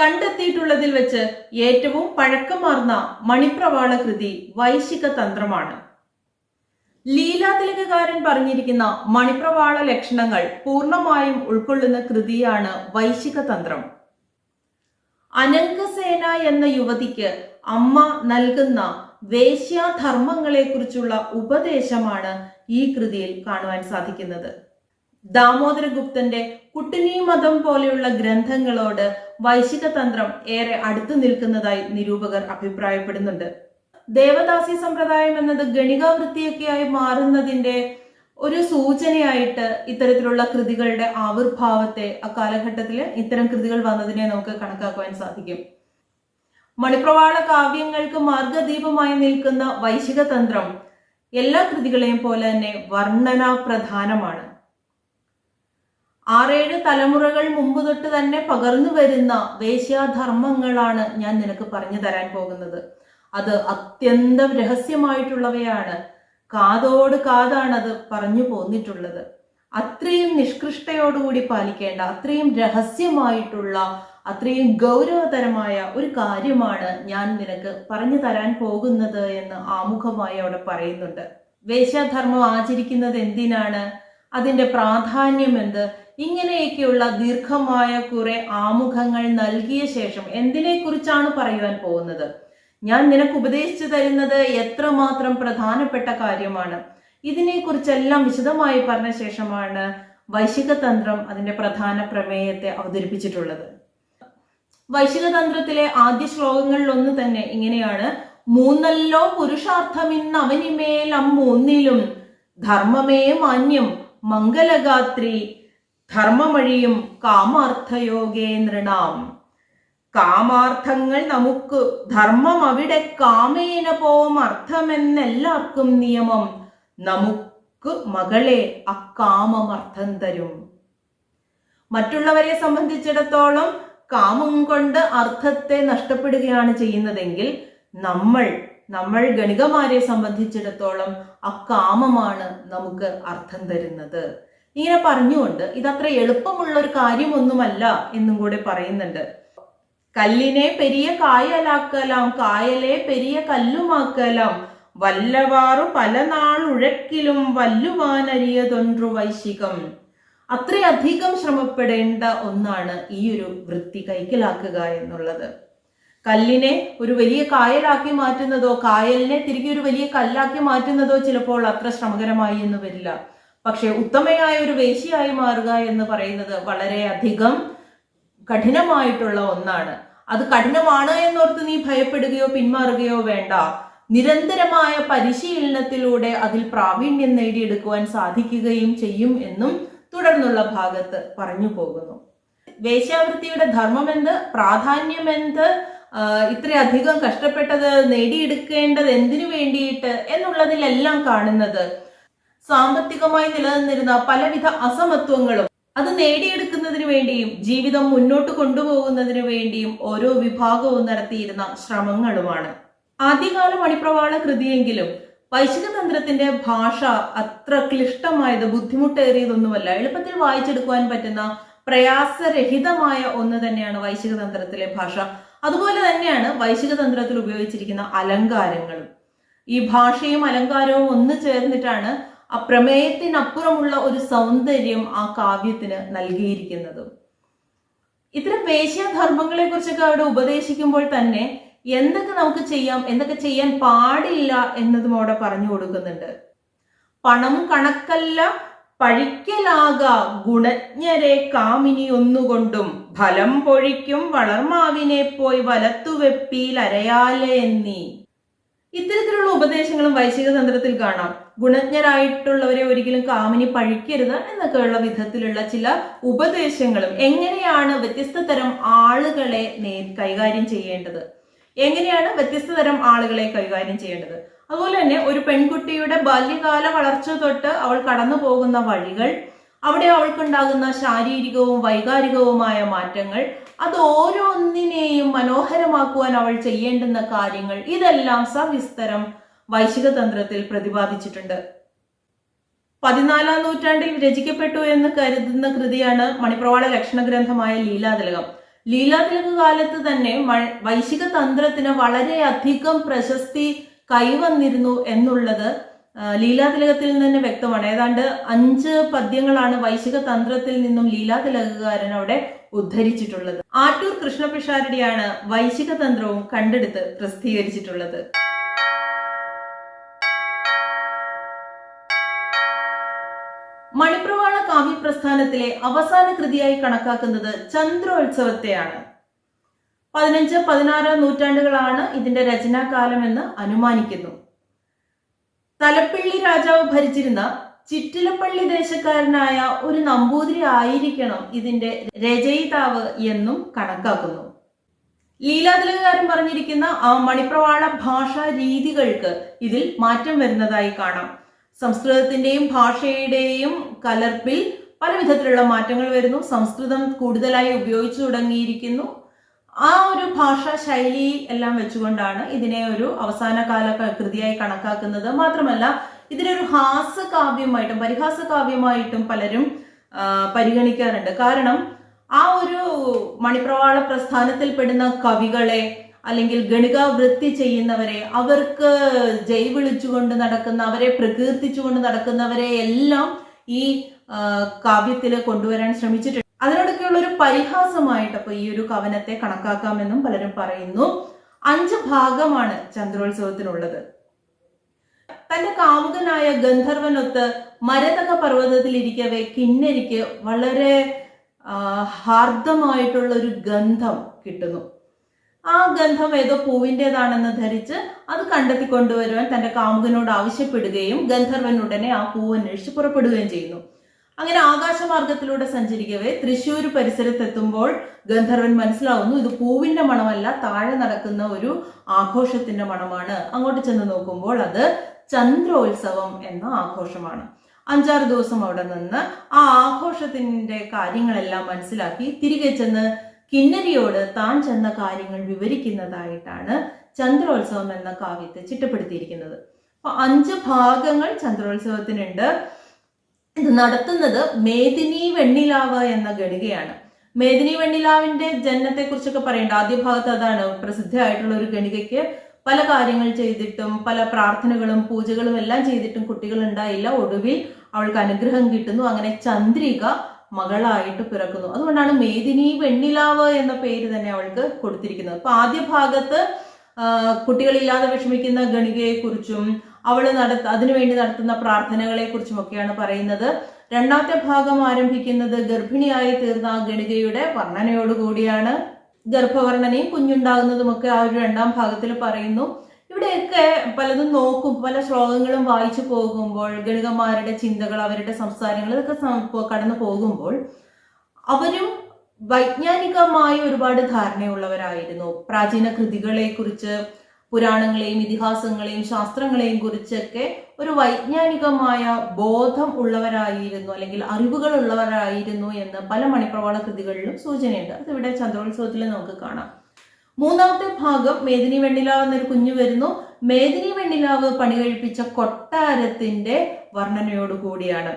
കണ്ടെത്തിയിട്ടുള്ളതിൽ വെച്ച് ഏറ്റവും പഴക്കമാർന്ന മണിപ്രവാള കൃതി വൈശിക തന്ത്രമാണ്. ലീലാതിലകകാരൻ പറഞ്ഞിരിക്കുന്ന മണിപ്രവാള ലക്ഷണങ്ങൾ പൂർണമായും ഉൾക്കൊള്ളുന്ന കൃതിയാണ് വൈശിക തന്ത്രം. അനങ്കസേന എന്ന യുവതിക്ക് അമ്മ നൽകുന്ന വേശ്യാധർമ്മങ്ങളെക്കുറിച്ചുള്ള ഉപദേശമാണ് ഈ കൃതിയിൽ കാണുവാൻ സാധിക്കുന്നത്. ദാമോദരഗുപ്തന്റെ കുട്ടിനീ മതം പോലെയുള്ള ഗ്രന്ഥങ്ങളോട് വൈശിക തന്ത്രം ഏറെ അടുത്തു നിൽക്കുന്നതായി നിരൂപകർ അഭിപ്രായപ്പെടുന്നുണ്ട്. ദേവദാസി സമ്പ്രദായം എന്നത് ഗണികാവൃത്തിയൊക്കെയായി മാറുന്നതിന്റെ ഒരു സൂചനയായിട്ട് ഇത്തരത്തിലുള്ള കൃതികളുടെ ആവിർഭാവത്തെ അക്കാലഘട്ടത്തിൽ ഇത്തരം കൃതികൾ വന്നതിനെ നമുക്ക് കണക്കാക്കുവാൻ സാധിക്കും. മണിപ്രവാള കാവ്യങ്ങൾക്ക് മാർഗദീപമായി നിൽക്കുന്ന വൈശിക തന്ത്രം എല്ലാ കൃതികളെയും പോലെ തന്നെ വർണനാ പ്രധാനമാണ് ആറേഴ് തലമുറകൾ മുമ്പ് തൊട്ട് തന്നെ പകർന്നു വരുന്ന വേശ്യാധർമ്മങ്ങളാണ് ഞാൻ നിനക്ക് പറഞ്ഞു തരാൻ പോകുന്നത്. അത് അത്യന്തം രഹസ്യമായിട്ടുള്ളവയാണ്. കാതോട് കാതാണത് പറഞ്ഞു പോന്നിട്ടുള്ളത്. അത്രയും നിഷ്കൃഷ്ടയോടുകൂടി പാലിക്കേണ്ട അത്രയും രഹസ്യമായിട്ടുള്ള അത്രയും ഗൗരവതരമായ ഒരു കാര്യമാണ് ഞാൻ നിനക്ക് പറഞ്ഞു തരാൻ പോകുന്നത് എന്ന് ആമുഖമായി അവിടെ പറയുന്നുണ്ട്. വേശ്യാധർമ്മം ആചരിക്കുന്നത് എന്തിനാണ്? അതിന്റെ പ്രാധാന്യം എന്ത്? ഇങ്ങനെയൊക്കെയുള്ള ദീർഘമായ കുറെ ആമുഖങ്ങൾ നൽകിയ ശേഷം എന്തിനെ കുറിച്ചാണ് പറയുവാൻ പോകുന്നത്? ഞാൻ നിനക്ക് ഉപദേശിച്ചു തരുന്നത് എത്രമാത്രം പ്രധാനപ്പെട്ട കാര്യമാണ്. ഇതിനെക്കുറിച്ചെല്ലാം വിശദമായി പറഞ്ഞ ശേഷമാണ് വൈശിക തന്ത്രം അതിന്റെ പ്രധാന പ്രമേയത്തെ അവതരിപ്പിച്ചിട്ടുള്ളത്. വൈശിക തന്ത്രത്തിലെ ആദ്യ ശ്ലോകങ്ങളിൽ ഒന്ന് തന്നെ ഇങ്ങനെയാണ് മൂന്നല്ലോ പുരുഷാർത്ഥമിന്ന് അവനിമേൽ അമ്മൂന്നിലും ധർമ്മമേ മാന്യം മംഗലഗാത്രി ധർമ്മമഴിയും കാമാർത്ഥയോഗേന്ദ്രണാം നൃണാം കാമാർത്ഥങ്ങൾ നമുക്ക് ധർമ്മം അവിടെ കാമേന പോം അർത്ഥമെന്നെല്ലാവർക്കും നിയമം. നമുക്ക് മകളെ അക്കാമമർത്ഥം തരും. മറ്റുള്ളവരെ സംബന്ധിച്ചിടത്തോളം കാമം കൊണ്ട് അർത്ഥത്തെ നഷ്ടപ്പെടുകയാണ് ചെയ്യുന്നതെങ്കിൽ നമ്മൾ നമ്മൾ ഗണികമാരെ സംബന്ധിച്ചിടത്തോളം അക്കാമമാണ് നമുക്ക് അർത്ഥം തരുന്നത്. ഇങ്ങനെ പറഞ്ഞുകൊണ്ട് ഇതത്ര എളുപ്പമുള്ള ഒരു കാര്യമൊന്നുമല്ല എന്നും കൂടെ പറയുന്നുണ്ട്. കല്ലിനെ പെരിയ കായലാക്കലാം കായലെ പെരിയ കല്ലുമാക്കലാം. വല്ലവാറു പല നാൾ ഉഴക്കിലും വല്ലുവാനരിയതൊണ്ടു വൈശികം. അത്രയധികം ശ്രമപ്പെടേണ്ട ഒന്നാണ് ഈ ഒരു വൃത്തി കൈക്കലാക്കുക എന്നുള്ളത്. കല്ലിനെ ഒരു വലിയ കായലാക്കി മാറ്റുന്നതോ കായലിനെ തിരികെ ഒരു വലിയ കല്ലാക്കി മാറ്റുന്നതോ ചിലപ്പോൾ അത്ര ശ്രമകരമായി എന്ന് വരില്ല. പക്ഷെ ഉത്തമയായ ഒരു വേശിയായി മാറുക എന്ന് പറയുന്നത് വളരെയധികം കഠിനമായിട്ടുള്ള ഒന്നാണ്. അത് കഠിനമാണ് എന്നോർത്ത് നീ ഭയപ്പെടുകയോ പിന്മാറുകയോ വേണ്ട. നിരന്തരമായ പരിശീലനത്തിലൂടെ അതിൽ പ്രാവീണ്യം നേടിയെടുക്കുവാൻ സാധിക്കുകയും ചെയ്യും എന്നും തുടർന്നുള്ള ഭാഗത്ത് പറഞ്ഞു പോകുന്നു. വേശ്യാവൃത്തിയുടെ ധർമ്മമെന്ത്? പ്രാധാന്യം എന്ത് ഇത്രയധികം കഷ്ടപ്പെട്ടത് നേടിയെടുക്കേണ്ടത് എന്തിനു വേണ്ടിയിട്ട് എന്നുള്ളതിലെല്ലാം കാണുന്നത് സാമ്പത്തികമായി നിലനിന്നിരുന്ന പലവിധ അസമത്വങ്ങളും അത് നേടിയെടുക്കുന്നതിനു വേണ്ടിയും ജീവിതം മുന്നോട്ട് കൊണ്ടുപോകുന്നതിനു വേണ്ടിയും ഓരോ വിഭാഗവും നടത്തിയിരുന്ന ശ്രമങ്ങളുമാണ്. ആദ്യകാല മണിപ്രവാള കൃതിയെങ്കിലും വൈശികതന്ത്രത്തിന്റെ ഭാഷ അത്ര ക്ലിഷ്ടമായത് ബുദ്ധിമുട്ടേറിയതൊന്നുമല്ല. എളുപ്പത്തിൽ വായിച്ചെടുക്കുവാൻ പറ്റുന്ന പ്രയാസരഹിതമായ ഒന്ന് തന്നെയാണ് വൈശികതന്ത്രത്തിലെ ഭാഷ. അതുപോലെ തന്നെയാണ് വൈശികതന്ത്രത്തിൽ ഉപയോഗിച്ചിരിക്കുന്ന അലങ്കാരങ്ങളും. ഈ ഭാഷയും അലങ്കാരവും ഒന്ന് ചേർന്നിട്ടാണ് ആ പ്രമേയത്തിനപ്പുറമുള്ള ഒരു സൗന്ദര്യം ആ കാവ്യത്തിന് നൽകിയിരിക്കുന്നത്. ഇത്തരം വേശ്യാധർമ്മങ്ങളെ കുറിച്ചൊക്കെ അവിടെ ഉപദേശിക്കുമ്പോൾ തന്നെ എന്തൊക്കെ നമുക്ക് ചെയ്യാം എന്തൊക്കെ ചെയ്യാൻ പാടില്ല എന്നതും അവിടെ പറഞ്ഞു കൊടുക്കുന്നുണ്ട്. പണം കണക്കല്ല പഴിക്കലാക ഗുണജ്ഞരെ കാമിനി ഒന്നുകൊണ്ടും. ഫലം പൊഴിക്കും വളർമാവിനെ പോയി വലത്തുവെപ്പിയിൽ അരയാലെ എന്നീ. ഇത്തരത്തിലുള്ള ഉപദേശങ്ങളും വൈശിക തന്ത്രത്തിൽ കാണാം. ഗുണജ്ഞരായിട്ടുള്ളവരെ ഒരിക്കലും കാമിനി പഴിക്കരുത് എന്നൊക്കെയുള്ള വിധത്തിലുള്ള ചില ഉപദേശങ്ങളും എങ്ങനെയാണ് വ്യത്യസ്ത തരം ആളുകളെ നേ കൈകാര്യം ചെയ്യേണ്ടത്? എങ്ങനെയാണ് വ്യത്യസ്ത തരം ആളുകളെ കൈകാര്യം ചെയ്യേണ്ടത്? അതുപോലെ തന്നെ ഒരു പെൺകുട്ടിയുടെ ബാല്യകാല വളർച്ച തൊട്ട് അവൾ കടന്നു പോകുന്ന വഴികൾ അവിടെ അവൾക്കുണ്ടാകുന്ന ശാരീരികവും വൈകാരികവുമായ മാറ്റങ്ങൾ അത് ഓരോന്നിനെയും മനോഹരമാക്കുവാൻ അവൾ ചെയ്യേണ്ടുന്ന കാര്യങ്ങൾ ഇതെല്ലാം സവിസ്തരം വൈശിക തന്ത്രത്തിൽ പ്രതിപാദിച്ചിട്ടുണ്ട്. പതിനാലാം നൂറ്റാണ്ടിൽ രചിക്കപ്പെട്ടു എന്ന് കരുതുന്ന കൃതിയാണ് മണിപ്രവാള ലക്ഷണഗ്രന്ഥമായ ലീലാതിലകം. ലീലാതിലക കാലത്ത് തന്നെ വൈശിക തന്ത്രത്തിന് വളരെയധികം പ്രശസ്തി കൈവന്നിരുന്നു എന്നുള്ളത് ലീലാതിലകത്തിൽ നിന്ന് തന്നെ വ്യക്തമാണ്. ഏതാണ്ട് അഞ്ച് പദ്യങ്ങളാണ് വൈശിക തന്ത്രത്തിൽ നിന്നും ലീലാതിലകകാരൻ അവിടെ ഉദ്ധരിച്ചിട്ടുള്ളത്. ആറ്റൂർ കൃഷ്ണപിഷാരടിയാണ് വൈശിക തന്ത്രവും കണ്ടെടുത്ത് പ്രസിദ്ധീകരിച്ചിട്ടുള്ളത്. മണിപ്രവാള കാവ്യ പ്രസ്ഥാനത്തിലെ അവസാന കൃതിയായി കണക്കാക്കുന്നത് ചന്ദ്രോത്സവത്തെയാണ്. പതിനഞ്ച് പതിനാറ് നൂറ്റാണ്ടുകളാണ് ഇതിന്റെ രചനാകാലമെന്ന് അനുമാനിക്കുന്നു. തലപ്പിള്ളി രാജാവ് ഭരിച്ചിരുന്ന ചിറ്റിലപ്പള്ളി ദേശക്കാരനായ ഒരു നമ്പൂതിരി ആയിരിക്കണം ഇതിന്റെ രചയിതാവ് എന്നും കണക്കാക്കുന്നു. ലീലാതിലകാരൻ പറഞ്ഞിരിക്കുന്ന ആ മണിപ്രവാള ഭാഷാ രീതികൾക്ക് ഇതിൽ മാറ്റം വരുന്നതായി കാണാം. സംസ്കൃതത്തിന്റെയും ഭാഷയുടെയും കലർപ്പിൽ പല വിധത്തിലുള്ള മാറ്റങ്ങൾ വരുന്നു. സംസ്കൃതം കൂടുതലായി ഉപയോഗിച്ചു തുടങ്ങിയിരിക്കുന്നു. ആ ഒരു ഭാഷാ ശൈലി എല്ലാം വെച്ചുകൊണ്ടാണ് ഇതിനെ ഒരു അവസാന കാല കൃതിയായി കണക്കാക്കുന്നത്. മാത്രമല്ല ഇതിനൊരു ഒരു ഹാസ്യകാവ്യമായിട്ടും പരിഹാസ കാവ്യമായിട്ടും പലരും പരിഗണിക്കാറുണ്ട്. കാരണം ആ ഒരു മണിപ്രവാള പ്രസ്ഥാനത്തിൽ പെടുന്ന കവികളെ അല്ലെങ്കിൽ ഗണികാവൃത്തി ചെയ്യുന്നവരെ അവർക്ക് ജയ് വിളിച്ചുകൊണ്ട് നടക്കുന്ന അവരെ പ്രകീർത്തിച്ചുകൊണ്ട് നടക്കുന്നവരെ എല്ലാം ഈ കാവ്യത്തിൽ കൊണ്ടുവരാൻ ശ്രമിച്ചിട്ടുണ്ട്. അതിനോടൊക്കെയുള്ള ഒരു പരിഹാസമായിട്ട് അപ്പൊ ഈ ഒരു കവനത്തെ കണക്കാക്കാമെന്നും പലരും പറയുന്നു. അഞ്ച് ഭാഗമാണ് ചന്ദ്രോത്സവത്തിനുള്ളത്. തന്റെ കാമുകനായ ഗന്ധർവനൊത്ത് മരതക പർവതത്തിലിരിക്കവേ കിന്നരിക്ക് വളരെ ഹാർദമായിട്ടുള്ള ഒരു ഗന്ധം കിട്ടുന്നു. ആ ഗന്ധം ഏതോ പൂവിന്റെതാണെന്ന് ധരിച്ച് അത് കണ്ടെത്തി കൊണ്ടുവരുവാൻ തന്റെ കാമുകനോട് ആവശ്യപ്പെടുകയും ഗന്ധർവൻ ഉടനെ ആ പൂവ് അന്വേഷിച്ച് പുറപ്പെടുകയും ചെയ്യുന്നു. അങ്ങനെ ആകാശമാർഗത്തിലൂടെ സഞ്ചരിക്കവേ തൃശ്ശൂർ പരിസരത്തെത്തുമ്പോൾ ഗന്ധർവൻ മനസ്സിലാവുന്നു ഇത് പൂവിന്റെ മണമല്ല താഴെ നടക്കുന്ന ഒരു ആഘോഷത്തിന്റെ മണമാണ്. അങ്ങോട്ട് ചെന്ന് നോക്കുമ്പോൾ അത് ചന്ദ്രോത്സവം എന്ന ആഘോഷമാണ്. അഞ്ചാറ് ദിവസം അവിടെ നിന്ന് ആ ആഘോഷത്തിന്റെ കാര്യങ്ങളെല്ലാം മനസ്സിലാക്കി തിരികെ ചെന്ന് കിന്നരിയോട് താൻ ചെന്ന കാര്യങ്ങൾ വിവരിക്കുന്നതായിട്ടാണ് ചന്ദ്രോത്സവം എന്ന കാവ്യത്തെ ചിട്ടപ്പെടുത്തിയിരിക്കുന്നത്. അപ്പൊ അഞ്ച് ഭാഗങ്ങൾ ചന്ദ്രോത്സവത്തിനുണ്ട്. ഇത് നടത്തുന്നത് മേദിനി വെണ്ണിലാവ് എന്ന ഗണികയാണ് മേദിനി വെണ്ണിലാവിന്റെ ജനനത്തെ കുറിച്ചൊക്കെ പറയേണ്ട ആദ്യ ഭാഗത്ത് അതാണ് പ്രസിദ്ധമായിട്ടുള്ള ഒരു ഗണികയ്ക്ക് പല കാര്യങ്ങൾ ചെയ്തിട്ടും പല പ്രാർത്ഥനകളും പൂജകളും എല്ലാം ചെയ്തിട്ടും കുട്ടികൾ ഉണ്ടായില്ല ഒടുവിൽ അവൾക്ക് അനുഗ്രഹം കിട്ടുന്നു. അങ്ങനെ ചന്ദ്രിക മകളായിട്ട് പിറക്കുന്നു. അതുകൊണ്ടാണ് മേദിനി വെണ്ണിലാവ് എന്ന പേര് തന്നെ അവൾക്ക് കൊടുത്തിരിക്കുന്നത്. അപ്പൊ ആദ്യ ഭാഗത്ത് കുട്ടികളില്ലാതെ വിഷമിക്കുന്ന ഗണികയെക്കുറിച്ചും അവൾ നടത്ത അതിനുവേണ്ടി നടത്തുന്ന പ്രാർത്ഥനകളെക്കുറിച്ചും ഒക്കെയാണ് പറയുന്നത്. രണ്ടാമത്തെ ഭാഗം ആരംഭിക്കുന്നത് ഗർഭിണിയായി തീർന്ന ആ ഗണികയുടെ വർണനയോടുകൂടിയാണ്. ഗർഭവർണനയും കുഞ്ഞുണ്ടാകുന്നതും ഒക്കെ ആ ഒരു രണ്ടാം ഭാഗത്തിൽ പറയുന്നു. ഇവിടെയൊക്കെ പലതും നോക്കും. പല ശ്ലോകങ്ങളും വായിച്ചു പോകുമ്പോൾ ഗണികന്മാരുടെ ചിന്തകൾ അവരുടെ സംസാരങ്ങൾ ഇതൊക്കെ കടന്നു പോകുമ്പോൾ അവരും വൈജ്ഞാനികമായി ഒരുപാട് ധാരണയുള്ളവരായിരുന്നു. പ്രാചീന കൃതികളെ കുറിച്ച് പുരാണങ്ങളെയും ഇതിഹാസങ്ങളെയും ശാസ്ത്രങ്ങളെയും കുറിച്ചൊക്കെ ഒരു വൈജ്ഞാനികമായ ബോധം ഉള്ളവരായിരുന്നു അല്ലെങ്കിൽ അറിവുകൾ ഉള്ളവരായിരുന്നു എന്ന് പല മണിപ്രവാള കൃതികളിലും സൂചനയുണ്ട്. അത് ഇവിടെ ചന്ദ്രോത്സവത്തിൽ നമുക്ക് കാണാം. മൂന്നാമത്തെ ഭാഗം മേദിനി വെണ്ണിലാവ് എന്നൊരു കുഞ്ഞു വരുന്നു. മേദിനി വെണ്ണിലാവ് പണി കഴിപ്പിച്ച കൊട്ടാരത്തിന്റെ വർണനയോട് കൂടിയാണ്.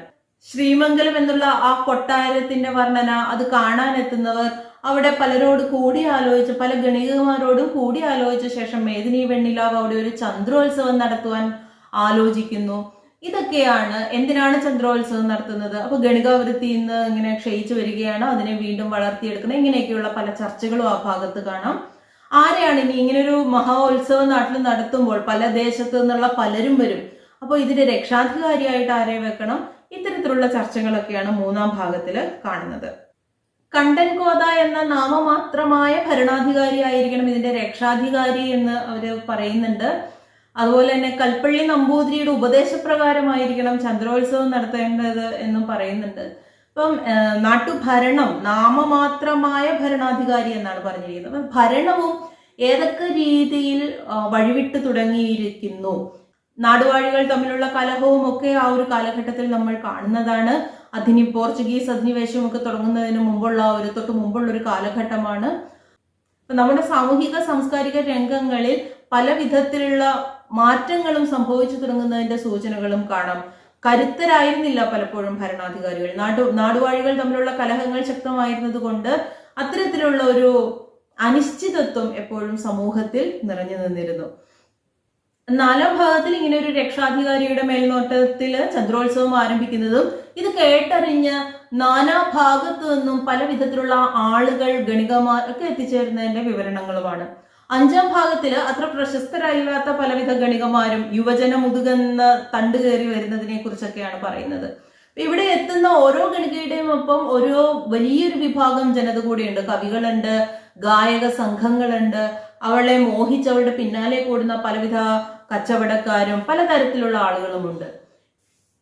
ശ്രീമംഗലം എന്നുള്ള ആ കൊട്ടാരത്തിന്റെ വർണന അത് കാണാനെത്തുന്നവർ അവിടെ പലരോട് കൂടി ആലോചിച്ച് പല ഗണികമാരോടും കൂടി ആലോചിച്ച ശേഷം മേദിനി വെണ്ണിലാവ് അവിടെ ഒരു ചന്ദ്രോത്സവം നടത്തുവാൻ ആലോചിക്കുന്നു. ഇതൊക്കെയാണ് എന്തിനാണ് ചന്ദ്രോത്സവം നടത്തുന്നത്? അപ്പൊ ഗണികാവൃത്തി ഇന്ന് ഇങ്ങനെ ക്ഷയിച്ചു വരികയാണ് അതിനെ വീണ്ടും വളർത്തിയെടുക്കണം ഇങ്ങനെയൊക്കെയുള്ള പല ചർച്ചകളും ആ ഭാഗത്ത് കാണാം. ഇനി ഇങ്ങനൊരു മഹോത്സവം നാട്ടിൽ നടത്തുമ്പോൾ പല ദേശത്തു നിന്നുള്ള പലരും വരും. അപ്പോൾ ഇതിന്റെ രക്ഷാധികാരിയായിട്ട് ആരെ വെക്കണം? ഇത്തരത്തിലുള്ള ചർച്ചകളൊക്കെയാണ് മൂന്നാം ഭാഗത്തിൽ കാണുന്നത്. കണ്ടൻ കോത എന്ന നാമമാത്രമായ ഭരണാധികാരി ആയിരിക്കണം ഇതിന്റെ രക്ഷാധികാരി എന്ന് അവർ പറയുന്നുണ്ട്. അതുപോലെ തന്നെ കൽപ്പള്ളി നമ്പൂതിരിയുടെ ഉപദേശപ്രകാരമായിരിക്കണം ചന്ദ്രോത്സവം നടത്തേണ്ടത് എന്നും പറയുന്നുണ്ട്. ഇപ്പം നാട്ടുഭരണം നാമമാത്രമായ ഭരണാധികാരി എന്നാണ് പറഞ്ഞിരിക്കുന്നത്. ഭരണവും ഏതൊക്കെ രീതിയിൽ വഴിവിട്ട് തുടങ്ങിയിരിക്കുന്നു? നാടുവാഴികൾ തമ്മിലുള്ള കലഹവും ഒക്കെ ആ ഒരു കാലഘട്ടത്തിൽ നമ്മൾ കാണുന്നതാണ്. അധിനി പോർച്ചുഗീസ് അധിനിവേശമൊക്കെ തുടങ്ങുന്നതിന് മുമ്പുള്ള ഒരു തൊട്ട് മുമ്പുള്ള ഒരു കാലഘട്ടമാണ്. നമ്മുടെ സാമൂഹിക സാംസ്കാരിക രംഗങ്ങളിൽ പല വിധത്തിലുള്ള മാറ്റങ്ങളും സംഭവിച്ചു തുടങ്ങുന്നതിന്റെ സൂചനകളും കാണാം. കരുത്തരായിരുന്നില്ല പലപ്പോഴും ഭരണാധികാരികൾ. നാടു നാടുവാഴികൾ തമ്മിലുള്ള കലഹങ്ങൾ ശക്തമായിരുന്നത് കൊണ്ട് അത്തരത്തിലുള്ള ഒരു അനിശ്ചിതത്വം എപ്പോഴും സമൂഹത്തിൽ നിറഞ്ഞു നിന്നിരുന്നു. നാലാം ഭാഗത്തിൽ ഇങ്ങനെ ഒരു രക്ഷാധികാരിയുടെ മേൽനോട്ടത്തിൽ ചന്ദ്രോത്സവം ആരംഭിക്കുന്നതും ഇത് കേട്ടറിഞ്ഞ് നാനാ ഭാഗത്തു നിന്നും പല വിധത്തിലുള്ള ആളുകൾ ഗണികമാർ ഒക്കെ എത്തിച്ചേരുന്നതിന്റെ വിവരണങ്ങളുമാണ്. അഞ്ചാം ഭാഗത്തിൽ അത്ര പ്രശസ്തരായില്ലാത്ത പലവിധ ഗണികമാരും യുവജന മുതുകെന്ന് തണ്ട് കയറി വരുന്നതിനെ കുറിച്ചൊക്കെയാണ് പറയുന്നത്. ഇവിടെ എത്തുന്ന ഓരോ ഗണികയുടെയും ഒപ്പം ഓരോ വലിയൊരു വിഭാഗം ജനത കൂടിയുണ്ട്. കവികളുണ്ട് ഗായക സംഘങ്ങളുണ്ട്. അവളെ മോഹിച്ച് അവളുടെ പിന്നാലെ കൂടുന്ന പലവിധ കച്ചവടക്കാരും പലതരത്തിലുള്ള ആളുകളുമുണ്ട്.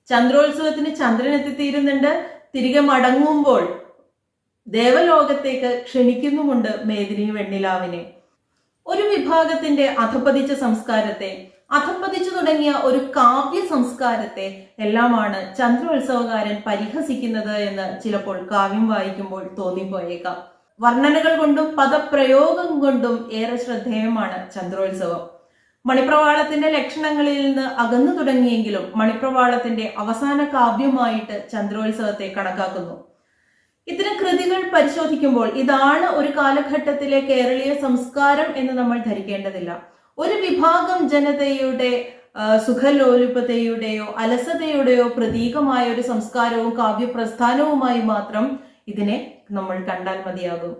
ചന്ദ്രോത്സവത്തിന് ചന്ദ്രൻ എത്തിത്തീരുന്നുണ്ട്. തിരികെ മടങ്ങുമ്പോൾ ദേവലോകത്തേക്ക് ക്ഷണിക്കുന്നുമുണ്ട് മേദിനി വെണ്ണിലാവിനെ. ഒരു വിഭാഗത്തിന്റെ അധപ്പതിച്ച സംസ്കാരത്തെ അധപ്പതിച്ചു തുടങ്ങിയ ഒരു കാവ്യ സംസ്കാരത്തെ എല്ലാമാണ് ചന്ദ്രോത്സവകാരൻ പരിഹസിക്കുന്നത് എന്ന് ചിലപ്പോൾ കാവ്യം വായിക്കുമ്പോൾ തോന്നിപ്പോയേക്കാം. വർണനകൾ കൊണ്ടും പദപ്രയോഗം കൊണ്ടും ഏറെ ശ്രദ്ധേയമാണ് ചന്ദ്രോത്സവം. മണിപ്രവാളത്തിന്റെ ലക്ഷണങ്ങളിൽ നിന്ന് അകന്നു തുടങ്ങിയെങ്കിലും മണിപ്രവാളത്തിന്റെ അവസാന കാവ്യമായിട്ട് ചന്ദ്രോത്സവത്തെ കണക്കാക്കുന്നു. ഇത്തരം കൃതികൾ പരിശോധിക്കുമ്പോൾ ഇതാണ് ഒരു കാലഘട്ടത്തിലെ കേരളീയ സംസ്കാരം എന്ന് നമ്മൾ ധരിക്കേണ്ടതില്ല. ഒരു വിഭാഗം ജനതയുടെ സുഖലോലുപതയുടെയോ അലസതയുടെയോ പ്രതീകമായ ഒരു സംസ്കാരവും കാവ്യപ്രസ്ഥാനവുമായി മാത്രം ഇതിനെ നമ്മൾ കണ്ടാൽ മതിയാകും.